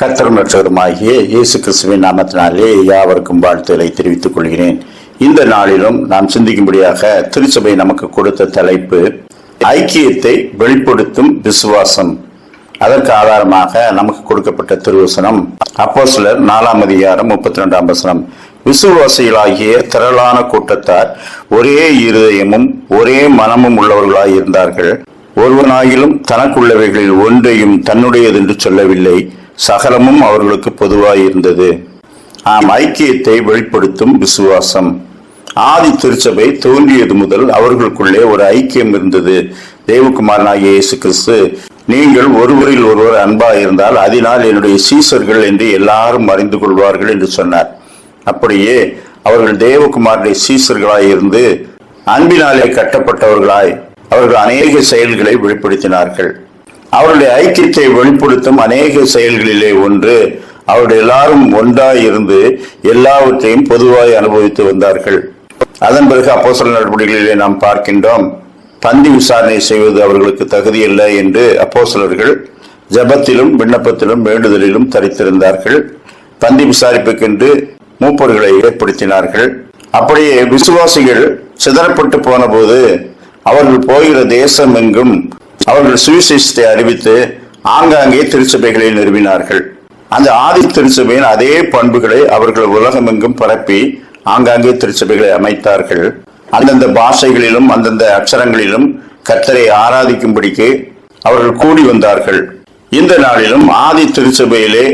கர்த்தரும் ரட்சகருமாகிய இயேசு கிறிஸ்துவின் நாமத்தினாலே யாவருக்கும் வாழ்த்துக்களை தெரிவித்துக் கொள்கிறேன். இந்த நாளிலும் நாம் சிந்திக்கும்படியாக திருச்சபை நமக்கு கொடுத்த தலைப்பு ஐக்கியத்தை வெளிப்படுத்தும் விசுவாசம். அதற்கு ஆதாரமாக நமக்கு கொடுக்கப்பட்ட திருவசனம் அப்போ சிலர் நாலாம் அதிகாரம் முப்பத்தி ரெண்டாம் வசனம். விசுவாசிகளாகிய திரளான கூட்டத்தார் ஒரே இருதயமும் ஒரே மனமும் உள்ளவர்களாய் இருந்தார்கள். ஒருவனாயிலும் தனக்குள்ளவைகளில் ஒன்றையும் தன்னுடையது என்று சொல்லவில்லை. சகலமும் அவர்களுக்கு பொதுவாய் இருந்தது. ஆம் ஐக்கியத்தை வெளிப்படுத்தும் விசுவாசம். ஆதி திருச்சபை தோன்றியது முதல் அவர்களுக்குள்ளே ஒரு ஐக்கியம் இருந்தது. தேவகுமாரனாகிய இயேசு கிறிஸ்து நீங்கள் ஒருவரில் ஒருவர் அன்பா இருந்தால் அதனால் என்னுடைய சீசர்கள் என்று எல்லாரும் அறிந்து கொள்வார்கள் என்று சொன்னார். அப்படியே அவர்கள் தேவகுமாரனுடைய சீசர்களாய் இருந்து அன்பினாலே கட்டப்பட்டவர்களாய் அவர்கள் அநேக செயல்களை வெளிப்படுத்தினார்கள். அவருடைய ஐக்கியத்தை வெளிப்படுத்தும் அநேக செயல்களிலே ஒன்று அவர்கள் எல்லாரும் ஒன்றாய் இருந்து எல்லாவற்றையும் பொதுவாய் அனுபவித்து வந்தார்கள். அதன் பிறகு அப்போஸ்தலர் நடவடிக்கைகளிலே நாம் பார்க்கின்றோம் பந்தி விசாரணை செய்வது அவர்களுக்கு தகுதியில்லை என்று அப்போசலர்கள் ஜெபத்திலும் விண்ணப்பத்திலும் வேண்டுதலிலும் தரித்திருந்தார்கள். பந்தி விசாரிப்புக்கென்று மூப்பர்களை ஏற்படுத்தினார்கள். அப்படியே விசுவாசிகள் சிதறப்பட்டு போன போது அவர்கள் போகிற தேசம் எங்கும் அவர்கள் சுவிசேஷத்தை அறிவித்து ஆங்காங்கே திருச்சபைகளை நிறுவினார்கள். அந்த ஆதி திருச்சபையின் அதே பண்புகளை அவர்கள் உலகமெங்கும் பரப்பி ஆங்காங்கே திருச்சபைகளை அமைத்தார்கள். அந்தந்த பாஷைகளிலும் அந்தந்த அக்ஷரங்களிலும் கத்தரை ஆராதிக்கும்படிக்கு அவர்கள் கூடி வந்தார்கள். இந்த நாளிலும் ஆதி திருச்சபையிலே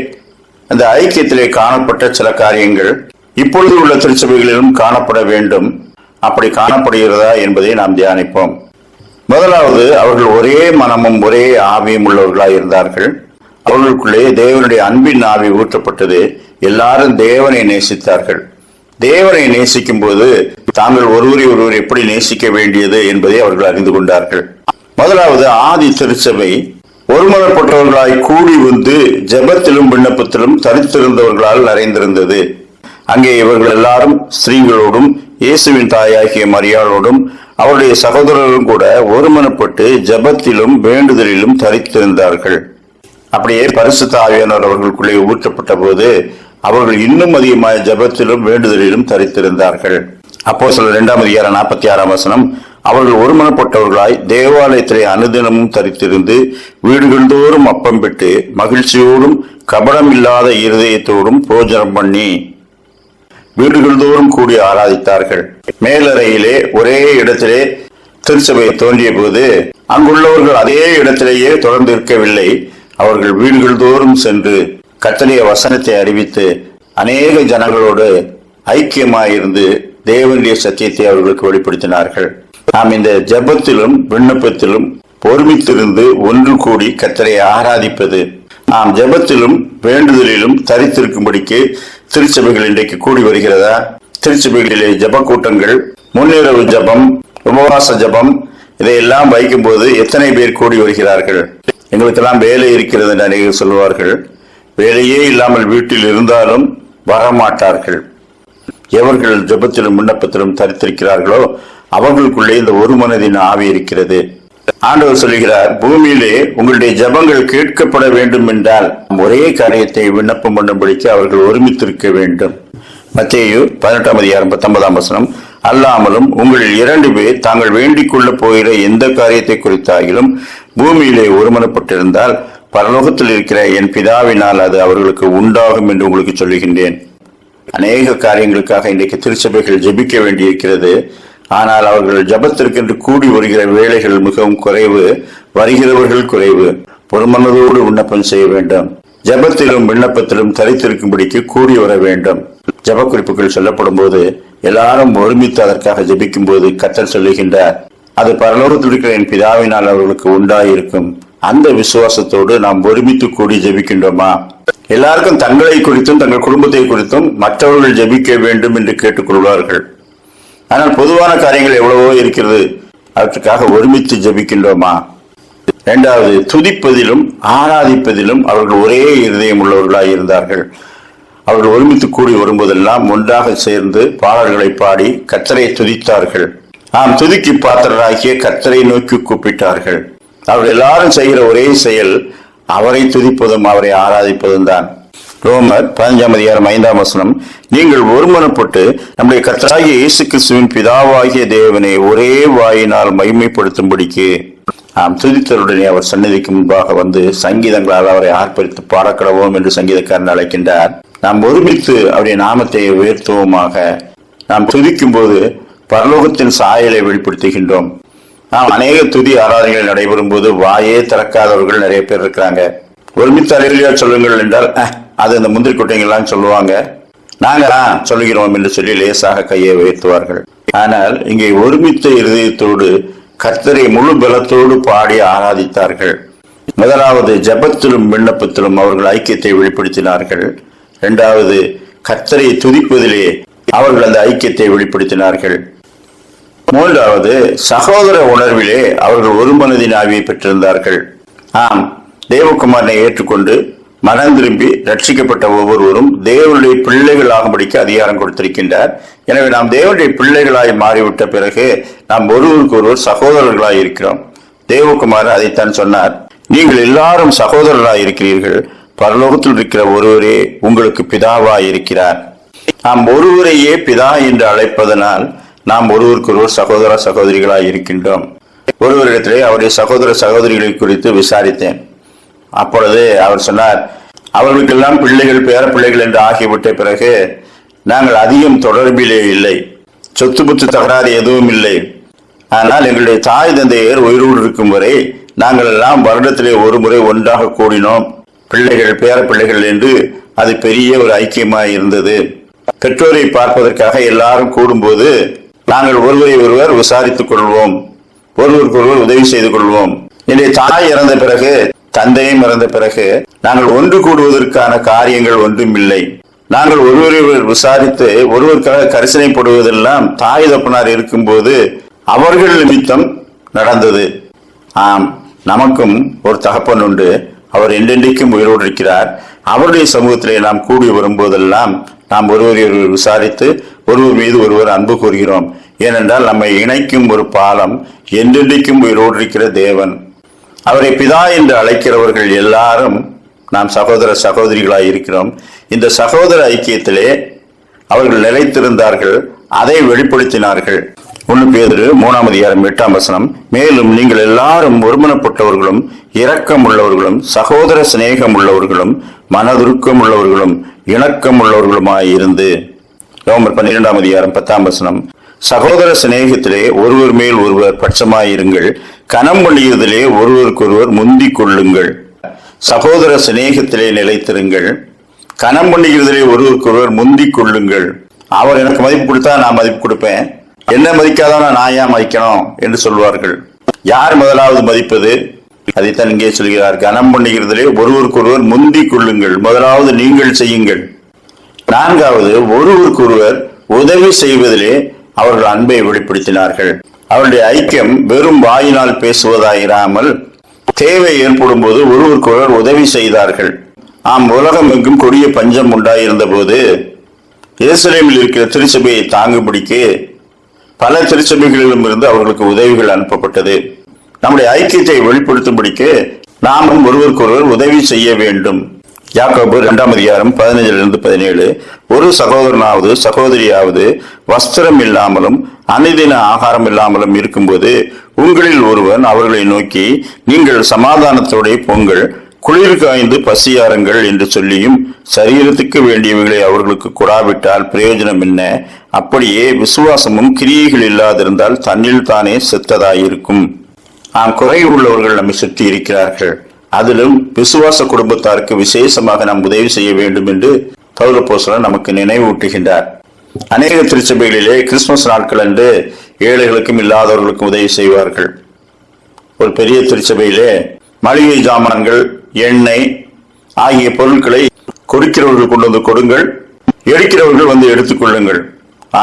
அந்த ஐக்கியத்திலே காணப்பட்ட சில காரியங்கள் இப்பொழுது உள்ள திருச்சபைகளிலும் காணப்பட வேண்டும். அப்படி காணப்படுகிறதா என்பதை நாம் தியானிப்போம். முதலாவது அவர்கள் ஒரே மனமும் ஒரே ஆவியும் உள்ளவர்களாய் இருந்தார்கள். அவர்களுக்குள்ளே தேவனுடைய அன்பின் ஆவி ஊற்றப்பட்டது. எல்லாரும் தேவனை நேசித்தார்கள். தேவனை நேசிக்கும் போது தாங்கள் ஒருவரை ஒருவர் எப்படி நேசிக்க வேண்டியது என்பதை அவர்கள் அறிந்து கொண்டார்கள். முதலாவது ஆதி திருச்சபை ஒருமனப்பட்டவர்களாய் கூடி வந்து ஜபத்திலும் விண்ணப்பத்திலும் தரித்திருந்தவர்களால் நிறைந்திருந்தது. அங்கே இவர்கள் எல்லாரும் ஸ்திரீகளோடும் இயேசுவின் தாயாகிய மரியாளோடும் அவருடைய சகோதரர்களும் கூட ஒருமனப்பட்டு ஜபத்திலும் வேண்டுதலிலும் தரித்திருந்தார்கள். அப்படியே பரிசுத்த ஆவியானவர் அவர்களுக்குள்ளே ஊற்றப்பட்ட போது அவர்கள் இன்னும் அதிகமாக ஜபத்திலும் வேண்டுதலிலும் தரித்திருந்தார்கள். அப்போ சில இரண்டாம் அதிகாரம் நாற்பத்தி ஆறாம் வசனம் அவர்கள் ஒருமனப்பட்டவர்களாய் தேவாலயத்திலே அனுதினமும் தரித்திருந்து வீடுகள் தோறும் அப்பம் பெற்று மகிழ்ச்சியோடும் கபடம் இல்லாத இருதயத்தோடும் போஜனம் பண்ணி வீடுகள் தோறும் கூடி ஆராதித்தார்கள். மேலறையிலே ஒரே இடத்திலே திருச்சபை தோன்றிய போது அங்குள்ளவர்கள் அதே இடத்திலேயே தொடர்ந்து இருக்கவில்லை. அவர்கள் வீடுகள் தோறும் சென்று கத்தலிய வசனத்தை அறிவித்து அநேக ஜனங்களோடு ஐக்கியமாயிருந்து தேவனுடைய சத்தியத்தை அவர்களுக்கு வெளிப்படுத்தினார்கள். நாம் இந்த ஜெபத்திலும் விண்ணப்பத்திலும் ஒருமித்திருந்து ஒன்று கூடி கத்தரை ஆராதிப்பது. நாம் ஜெபத்திலும் வேண்டுதலிலும் தரித்திருக்கும்படிக்கு திருச்சபைகள் இன்றைக்கு கூடி வருகிறதா? திருச்சபைகளிலே ஜப கூட்டங்கள் முன்னிரவு ஜெபம் உபவாச ஜெபம் இதையெல்லாம் வைக்கும்போது எத்தனை பேர் கூடி வருகிறார்கள்? எங்களுக்கெல்லாம் வேலை இருக்கிறது என்று அநேகர் சொல்வார்கள் வேலையே இல்லாமல் வீட்டில் இருந்தாலும் வரமாட்டார்கள். எவர்கள் ஜெபத்திலும் விண்ணப்பத்திலும் தரித்திருக்கிறார்களோ அவர்களுக்குள்ளே இந்த ஒரு மனதின் ஆவி இருக்கிறது. ஆண்டவர் சொல்லுகிறார் பூமியிலே உங்களுடைய ஜெபங்கள் கேட்கப்பட வேண்டும் என்றால் ஒரே காரியத்தை விண்ணப்பம் பண்ணும்படிக்கு அவர்கள் ஒருமித்திருக்க வேண்டும். மத்தேயு பதினெட்டாம் அதிகாரம் பத்தொன்பதாம் வசனம் அல்லாமலும் உங்களில் இரண்டு பேர் தாங்கள் வேண்டிக் கொள்ள போகிற எந்த காரியத்தை குறித்தாகிலும் பூமியிலே ஒருமனப்பட்டிருந்தால் பரலோகத்தில் இருக்கிற என் பிதாவினால் அது அவர்களுக்கு உண்டாகும் என்று உங்களுக்கு சொல்லுகின்றேன். அநேக காரியங்களுக்காக இன்றைக்கு திருச்சபைகள் ஜெபிக்க வேண்டியிருக்கிறது. ஆனால் அவர்கள் ஜபத்திற்கென்று கூடி வருகிற வேலைகள் மிகவும் குறைவு வருகிறவர்கள் குறைவு. பொறுமனதோடு விண்ணப்பம் செய்ய வேண்டும். ஜபத்திலும் விண்ணப்பத்திலும் தரித்திருக்கும்படிக்கு கூடி வர வேண்டும். ஜப குறிப்புகள் சொல்லப்படும் போது எல்லாரும் ஒருமித்து அதற்காக ஜபிக்கும் போது கத்தர் சொல்லுகின்றார் அது பரலோகத்தில் என் பிதாவினால் அவர்களுக்கு உண்டாயிருக்கும். அந்த விசுவாசத்தோடு நாம் ஒருமித்து கூடி ஜெபிக்கின்றோமா? எல்லாருக்கும் தங்களை குறித்தும் தங்கள் குடும்பத்தை குறித்தும் மற்றவர்கள் ஜெபிக்க வேண்டும் என்று கேட்டுக்கொள்வார்கள். ஆனால் பொதுவான காரியங்கள் எவ்வளவோ இருக்கிறது. அவற்றுக்காக ஒருமித்து ஜெபிக்கின்றோமா? இரண்டாவது துதிப்பதிலும் ஆராதிப்பதிலும் அவர்கள் ஒரே இருதயம் உள்ளவர்களாக இருந்தார்கள். அவர்கள் ஒருமித்து கூடி வரும்போதெல்லாம் ஒன்றாக சேர்ந்து பாடல்களை பாடி கத்தரை துதித்தார்கள். ஆம் துதிக்கு பாத்திரராகிய கத்தரை நோக்கி கூப்பிட்டார்கள். அவர்கள் எல்லாரும் செய்கிற ஒரே செயல் அவரை துதிப்பதும் அவரை ஆராதிப்பதும் தான் ரோமர் பதினஞ்சாம் அதிகாரம் ஐந்தாம் வசனம். நீங்கள் ஒருமனப்பட்டு நம்முடைய கர்த்தராகிய இயேசு கிறிஸ்துவின் பிதாவாகிய தேவனை ஒரே வாயினால் மகிமைப்படுத்தும்படிக்கு நாம் துதித்தருடனே அவர் சந்நிதிக்கு முன்பாக வந்து சங்கீதங்களால் அவரை ஆர்ப்பரித்து பாடக்கடவோம் என்று சங்கீதக்காரன் அழைக்கின்றார். நாம் ஒருமித்து அவருடைய நாமத்தை உயர்த்துவோமாக. நாம் துதிக்கும் போது பரலோகத்தின் சாயலை வெளிப்படுத்துகின்றோம். நாம் அநேக துதி ஆராதனைகள் நடைபெறும் போது வாயே திறக்காதவர்கள் நிறைய பேர் இருக்கிறாங்க. ஒருமித்து அலையிலையா சொல்லுங்கள் என்றால் அது இந்த முந்திரி கொட்டைங்கள்லாம் சொல்லுவாங்க. நாங்க "ஆ, சொல்லுகிறோம் என்று சொல்லி லேசாக கையை உயர்த்துவார்கள். ஆனால் இங்கே ஒருமித்த இருதயத்தோடு கர்த்தரை முழு பலத்தோடு பாடி ஆராதித்தார்கள். முதலாவது ஜெபத்திலும் விண்ணப்பத்திலும் அவர்கள் ஐக்கியத்தை வெளிப்படுத்தினார்கள். இரண்டாவது கர்த்தரை துதிப்பதிலே அவர்கள் அந்த ஐக்கியத்தை வெளிப்படுத்தினார்கள். மூன்றாவது சகோதர உணர்விலே அவர்கள் ஒரு மனதின் ஆவியை பெற்றிருந்தார்கள். ஆம் தேவகுமாரனை ஏற்றுக்கொண்டு மனம் திரும்பி ரட்சிக்கப்பட்ட ஒவ்வொருவரும் தேவனுடைய பிள்ளைகள் ஆகும்படிக்கு அதிகாரம் கொடுத்திருக்கின்றார். எனவே நாம் தேவனுடைய பிள்ளைகளாய் மாறிவிட்ட பிறகு நாம் ஒருவருக்கு ஒருவர் சகோதரர்களாய் இருக்கிறோம். தேவகுமார் அதைத்தான் சொன்னார். நீங்கள் எல்லாரும் சகோதரராய் இருக்கிறீர்கள். பரலோகத்தில் இருக்கிற ஒருவரே உங்களுக்கு பிதாவாய் இருக்கிறார். நாம் ஒருவரையே பிதா என்று அழைப்பதனால் நாம் ஒருவருக்கொருவர் சகோதர சகோதரிகளாய் இருக்கின்றோம். ஒருவரிடத்திலே அவருடைய சகோதர சகோதரிகளை குறித்து விசாரித்தேன். அப்பொழுது அவர் சொன்னார் அவர்களுக்கெல்லாம் பிள்ளைகள் பேர பிள்ளைகள் என்று ஆகிவிட்ட பிறகு நாங்கள் அதிகம் தொடர்பிலே இல்லை. சொத்து புத்து தகராறு எதுவும் இல்லை. ஆனால் எங்களுடைய தாய் தந்தையர் உயிரோடு இருக்கும் வரை நாங்கள் எல்லாம் வருடத்திலே ஒரு முறை ஒன்றாக கூடினோம். பிள்ளைகள் பேர பிள்ளைகள் என்று அது பெரிய ஒரு ஐக்கியமாய் இருந்தது. பெற்றோரை பார்ப்பதற்காக எல்லாரும் கூடும்போது நாங்கள் ஒருவரை ஒருவர் விசாரித்துக் கொள்வோம். ஒருவருக்கொருவர் உதவி செய்து கொள்வோம். என்னுடைய தாய் இறந்த பிறகு தந்தையும் இறந்த பிறகு நாங்கள் ஒன்று கூடுவதற்கான காரியங்கள் ஒன்றும் இல்லை. நாங்கள் ஒருவரை விசாரித்து ஒருவருக்காக கரிசனைப்படுவதெல்லாம் தாய் தப்பனார் இருக்கும்போது அவர்கள் நிமித்தம் நடந்தது. ஆம் நமக்கும் ஒரு தகப்பன் உண்டு. அவர் என்றென்றைக்கும் உயிரோடு இருக்கிறார். அவருடைய சமூகத்திலே நாம் கூடி வரும்போதெல்லாம் நாம் ஒருவரை ஒருவர் விசாரித்து ஒருவர் மீது ஒருவர் அன்பு கூறுகிறோம். ஏனென்றால் நம்மை இணைக்கும் ஒரு பாலம் என்றென்றைக்கும் உயிரோடு இருக்கிற தேவன். அவரை பிதா என்று அழைக்கிறவர்கள் எல்லாரும் நாம் சகோதர சகோதரிகளாய் இருக்கிறோம். இந்த சகோதர ஐக்கியத்திலே அவர்கள் நிலைத்திருந்தார்கள். அதை வெளிப்படுத்தினார்கள். ஒன்று பேரு மூணாம் அதிகாரம் எட்டாம் வசனம். மேலும் நீங்கள் எல்லாரும் ஒருமனப்பட்டவர்களும் இரக்கம் உள்ளவர்களும் சகோதர சிநேகம் உள்ளவர்களும் மனதுருக்கம் உள்ளவர்களும் இணக்கம் உள்ளவர்களுமாய் இருந்து ரோமர் பன்னிரெண்டாம் அதிகாரம் பத்தாம் வசனம். சகோதர சிநேகத்திலே ஒருவர் மேல் ஒருவர் பட்சமாயிருங்கள். கணம் பண்ணியதிலே ஒருவருக்கொருவர் முந்திக் கொள்ளுங்கள். சகோதர சிநேகத்திலே நிலைத்திருங்கள். கணம் பண்ணுகிறதிலே ஒருவருக்கொருவர் முந்திக் கொள்ளுங்கள். அவர் எனக்கு மதிப்பு கொடுத்தா நான் மதிப்பு கொடுப்பேன். என்ன மதிக்காதவனா நான் ஏன் மதிக்கணும்? என்று சொல்வார்கள். யார் முதலாவது மதிப்பது? அதைத்தான் இங்கே சொல்கிறார். கனம் பண்ணுகிறதிலே ஒருவருக்கொருவர் முந்திக் கொள்ளுங்கள். முதலாவது நீங்கள் செய்யுங்கள். நான்காவது ஒருவருக்கொருவர் உதவி செய்வதிலே அவர்கள் அன்பை வெளிப்படுத்தினார்கள். அவருடைய ஐக்கியம் வெறும் வாயினால் பேசுவதாயிராமல் தேவை ஏற்படும் போது ஒருவருக்கொருவர் உதவி செய்தார்கள். ஆம் உலகம் எங்கும் கொடிய பஞ்சம் உண்டாயிருந்த போது எருசலேமில் இருக்கிற திருச்சபையை தாங்கும்படிக்கு பல திருச்சபைகளிலும் இருந்து அவர்களுக்கு உதவிகள் அனுப்பப்பட்டது. நம்முடைய ஐக்கியத்தை வெளிப்படுத்தும்படிக்கு நாமும் ஒருவருக்கொருவர் உதவி செய்ய வேண்டும். யாக்கோபு இரண்டாம் அதிகாரம் பதினஞ்சிலிருந்து பதினேழு. ஒரு சகோதரனாவது சகோதரியாவது வஸ்திரம் இல்லாமலும் அனுதின ஆகாரம் இல்லாமலும் இருக்கும்போது உங்களில் ஒருவன் அவர்களை நோக்கி நீங்கள் சமாதானத்தோடே பொங்கல் குளிர் காய்ந்து பசியாருங்கள் என்று சொல்லியும் சரீரத்துக்கு வேண்டியவைகளை அவர்களுக்கு கொடாவிட்டால் பிரயோஜனம் என்ன? அப்படியே விசுவாசமும் கிரியைகள் இல்லாதிருந்தால் தன்னில் தானே செத்ததாயிருக்கும். ஆம் குறை உள்ளவர்கள் நம்மை சுற்றி இருக்கிறார்கள். அதிலும் விசுவாச குடும்பத்தாருக்கு விசேஷமாக நாம் உதவி செய்ய வேண்டும் என்று பௌரப்போசலர் நமக்கு நினைவூட்டுகின்றார். அநேக திருச்சபைகளிலே கிறிஸ்துமஸ் நாட்கள் அன்று ஏழைகளுக்கும் இல்லாதவர்களுக்கும் உதவி செய்வார்கள். ஒரு பெரிய திருச்சபையிலே மளிகை ஜாமான்கள் எண்ணெய் ஆகிய பொருட்களை கொடுக்கிறவர்கள் கொண்டு வந்து கொடுங்கள். எடுக்கிறவர்கள் வந்து எடுத்துக்கொள்ளுங்கள்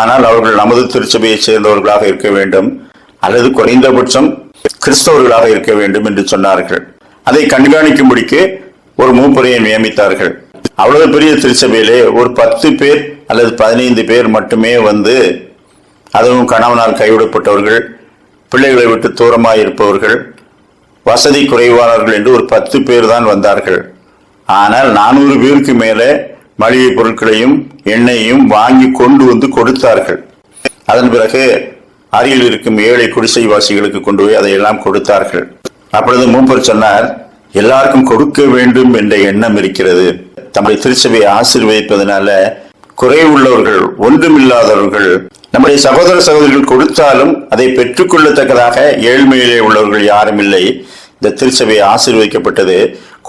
ஆனால் அவர்கள் நமது திருச்சபையைச் சேர்ந்தவர்களாக இருக்க வேண்டும். அல்லது குறைந்தபட்சம் கிறிஸ்தவர்களாக இருக்க வேண்டும் என்று சொன்னார்கள். அதை கண்காணிக்கும்படிக்கு ஒரு மூப்பரையை நியமித்தார்கள். அவ்வளவு பெரிய திருச்சபையிலே ஒரு பத்து பேர் அல்லது பதினைந்து பேர் மட்டுமே வந்து அதுவும் கணவனால் கைவிடப்பட்டவர்கள் பிள்ளைகளை விட்டு தூரமாக இருப்பவர்கள் வசதி குறைவானவர்கள் என்று ஒரு பத்து பேர் தான் வந்தார்கள். ஆனால் நானூறு பேருக்கு மேலே மளிகை பொருட்களையும் எண்ணெயையும் வாங்கி கொண்டு வந்து கொடுத்தார்கள். அதன் பிறகு அருகில் இருக்கும் ஏழை குடிசைவாசிகளுக்கு கொண்டு போய் அதையெல்லாம் கொடுத்தார்கள். அப்பொழுது மூப்பர் சொன்னார் எல்லாருக்கும் கொடுக்க வேண்டும் என்ற எண்ணம் இருக்கிறது. தம்முடைய திருச்சபையை ஆசீர்வதிப்பதனால குறைவுள்ளவர்கள் ஒன்றுமில்லாதவர்கள் நம்முடைய சகோதர சகோதரிகள் கொடுத்தாலும் அதை பெற்றுக்கொள்ளத்தக்கதாக ஏழ்மையிலே உள்ளவர்கள் யாரும் இல்லை. இந்த திருச்சபை ஆசீர்வதிக்கப்பட்டது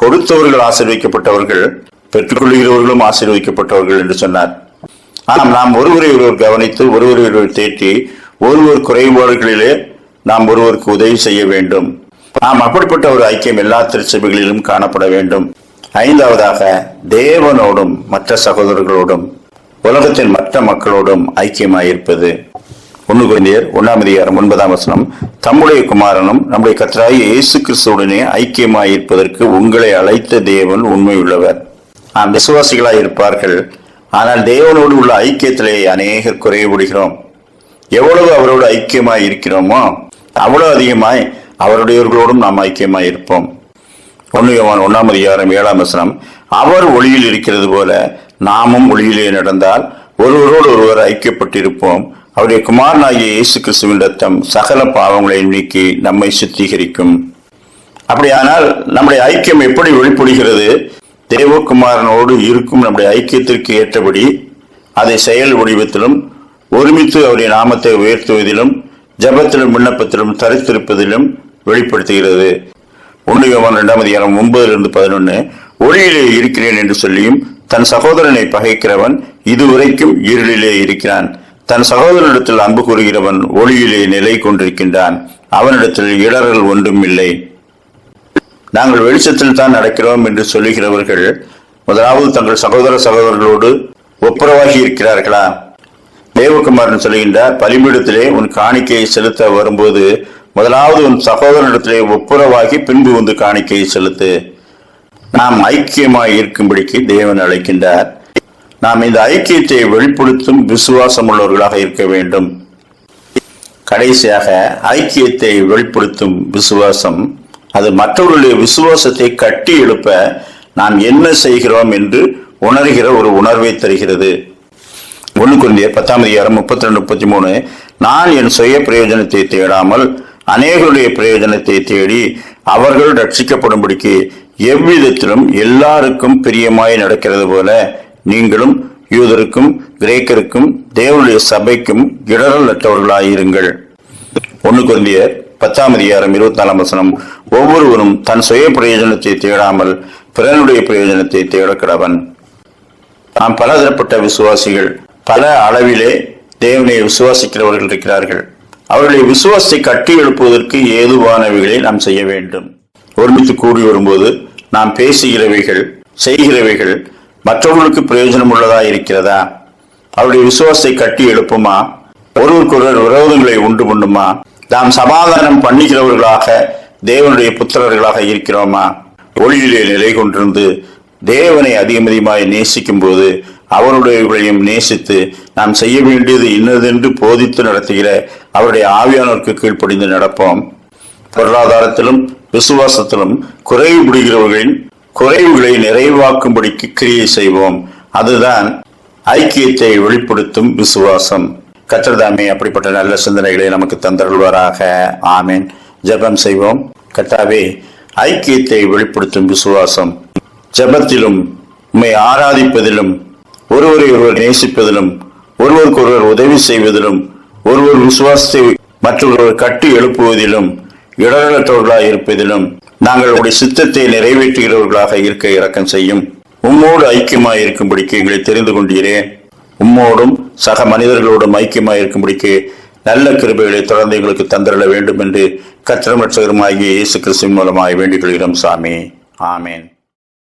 கொடுத்தவர்கள் ஆசீர்வதிக்கப்பட்டவர்கள் பெற்றுக்கொள்கிறவர்களும் ஆசீர்வதிக்கப்பட்டவர்கள் என்று சொன்னார். ஆனால் நாம் ஒருவரை ஒருவர் கவனித்து ஒருவரை ஒருவர் தேற்றி ஒருவர் குறைபாடுகளிலே நாம் ஒருவருக்கு உதவி செய்ய வேண்டும். நாம் அப்படிப்பட்ட ஒரு ஐக்கியம் எல்லா திருச்சபைகளிலும் காணப்பட வேண்டும். ஐந்தாவதாக தேவனோடும் மற்ற சகோதரர்களோடும் உலகத்தின் மற்ற மக்களோடும் ஐக்கியமாயிருப்பது. ஒன்று குழந்தையர் ஒன்றாம் அதிகாரம் ஒன்பதாம் வசனம் தம்முடைய குமாரனும் நம்முடைய கத்தராய் இயேசு கிறிஸ்துவுடனே ஐக்கியமாயிருப்பதற்கு உங்களை அழைத்த தேவன் உண்மையுள்ளவர். நாம் விசுவாசிகளாய் இருப்பார்கள் ஆனால் தேவனோடு உள்ள ஐக்கியத்திலே அநேகர் குறையப்படுகிறோம். எவ்வளவு அவரோடு ஐக்கியமாய் இருக்கிறோமோ அவ்வளவு அதிகமாய் அவருடையவர்களோடும் நாம் ஐக்கியமாய் இருப்போம். ஒன்றியவான் ஒன்றாம் அதிகாரம் ஏழாம் வசனம் அவர் ஒளியில் இருக்கிறது போல நாமும் ஒளியிலே நடந்தால் ஒருவரோடு ஒருவர் ஐக்கியப்பட்டிருப்போம். அவருடைய குமாரனாகிய இயேசு கிறிஸ்துவின் ரத்தம் சகல பாவங்களை நீக்கி நம்மை சுத்திகரிக்கும். அப்படியானால் நம்முடைய ஐக்கியம் எப்படி வெளிப்படுகிறது? தேவகுமாரனோடு இருக்கும் நம்முடைய ஐக்கியத்திற்கு ஏற்றபடி அதை செயல் வடிவத்திலும் ஒருமித்து அவருடைய நாமத்தை உயர்த்துவதிலும் ஜபத்திலும் விண்ணப்பத்திலும் தரித்திருப்பதிலும் வெளிப்படுத்துகிறது. ஒன்று யோவான் இரண்டாம் அதிகாரம் ஒன்பதிலிருந்து பதினொன்று ஒளியிலே இருக்கிறேன் என்று சொல்லியும் தன் சகோதரனை பகைக்கிறவன் இதுவரைக்கும் இருளிலே இருக்கிறான். தன் சகோதரனிடத்தில் அன்பு கூறுகிறவன் ஒளியிலே நிலை கொண்டிருக்கின்றான். அவனிடத்தில் இடர்கள் ஒன்றும் இல்லை. நாங்கள் வெளிச்சத்தில் தான் நடக்கிறோம் என்று சொல்லுகிறவர்கள் முதலாவது தங்கள் சகோதர சகோதரர்களோடு ஒப்புரவாகி இருக்கிறார்களா? தேவகுமாரன் சொல்கின்றார் பலிபீடத்திலே உன் காணிக்கையை செலுத்த வரும்போது முதலாவது உன் சகோதரனிடத்திலே ஒப்புரவாகி பின்பு வந்து காணிக்கையை செலுத்து. நாம் ஐக்கியமாய் இருக்கும்படிக்கு தேவன் அழைக்கின்றார். நாம் இந்த ஐக்கியத்தை வெளிப்படுத்தும் விசுவாசம் உள்ளவர்களாக இருக்க வேண்டும். கடைசியாக ஐக்கியத்தை வெளிப்படுத்தும் விசுவாசம் அது மற்றவர்களுடைய விசுவாசத்தை கட்டி எழுப்ப நாம் என்ன செய்கிறோம் என்று உணர்கிற ஒரு உணர்வை தருகிறது. ஒன்று குருந்திய பத்தாம் அதிகாரம் முப்பத்தி ரெண்டு முப்பத்தி மூணு நான் என் சுய பிரயோஜனத்தை தேடாமல் அநேகருடைய பிரயோஜனத்தை தேடி அவர்கள் ரட்சிக்கப்படும்படிக்கு எவ்விதத்திலும் எல்லாருக்கும் பிரியமாய் நடக்கிறது போல நீங்களும் யூதருக்கும் கிரேக்கருக்கும் தேவனுடைய சபைக்கும் இடரல் அற்றவர்களாயிருங்கள் ஒன்று குருந்தியர் பத்தாம் அதிகாரம் இருபத்தி நாலாம் வசனம் ஒவ்வொருவரும் தன் சுய பிரயோஜனத்தை தேடாமல் பிறனுடைய பிரயோஜனத்தை தேடக்கிறவன் நாம் பலதரப்பட்ட விசுவாசிகள் பல அளவிலே தேவனை விசுவாசிக்கிறவர்கள் இருக்கிறார்கள். அவர்களுடைய விசுவாசத்தை கட்டி எழுப்புவதற்கு ஏதுவானவைகளை நாம் செய்ய வேண்டும். ஒருமித்து கூடி வரும்போது நாம் பேசுகிறவைகள் செய்கிறவைகள் மற்றவர்களுக்கு பிரயோஜனம் உள்ளதா இருக்கிறதா? அவருடைய விசுவாசத்தை கட்டி எழுப்புமா? ஒருவருக்கொருவர் விரோதங்களை உண்டு பண்ணுமா? நாம் சமாதானம் பண்ணுகிறவர்களாக தேவனுடைய புத்திரர்களாக இருக்கிறோமா? ஒளியிலே நிலை கொண்டிருந்து தேவனை அதிகமதிகமாய் நேசிக்கும் போது அவருடையவர்களையும் நேசித்து நாம் செய்ய வேண்டியது இன்னதென்று போதித்து நடத்துகிற அவருடைய ஆவியானோருக்கு கீழ்ப்படிந்து நடப்போம். பொருளாதாரத்திலும் விசுவாசத்திலும் குறைவுபடுகிறவர்களின் குறைவுகளை நிறைவாக்கும்படிக்கு கிரியை செய்வோம். அதுதான் ஐக்கியத்தை வெளிப்படுத்தும் விசுவாசம். கற்றதாமே அப்படிப்பட்ட நல்ல சிந்தனைகளை நமக்கு தந்தருள்வாராக. ஆமேன். ஜெபம் செய்வோம். கட்டாவே ஐக்கியத்தை வெளிப்படுத்தும் விசுவாசம். ஜெபத்திலும் உம்மை ஆராதிப்பதிலும் ஒருவரை ஒருவர் நேசிப்பதிலும் ஒருவருக்கொருவர் உதவி செய்வதிலும் ஒருவர் விசுவாசத்தை மற்றொருவர் கட்டி எழுப்புவதிலும் இடரற்றவர்களாக இருப்பதிலும் நாங்கள் உடைய சித்தத்தை நிறைவேற்றுகிறவர்களாக இருக்க இறக்கம் செய்யும். உம்மோடு ஐக்கியமாக இருக்கும்படிக்கு எங்களை தெரிந்து கொண்டீரேன் உம்மோடும் சக மனிதர்களோடும் ஐக்கியமாக இருக்கும்படிக்கு நல்ல கிருபைகளை தொடர்ந்து எங்களுக்கு தந்திரல வேண்டும் என்று கத்திரமற்றவருமாகிய இயேசு கிறிஸ்துவின் மூலமாக வேண்டிக் கொள்கிறோம் சாமி. ஆமேன்.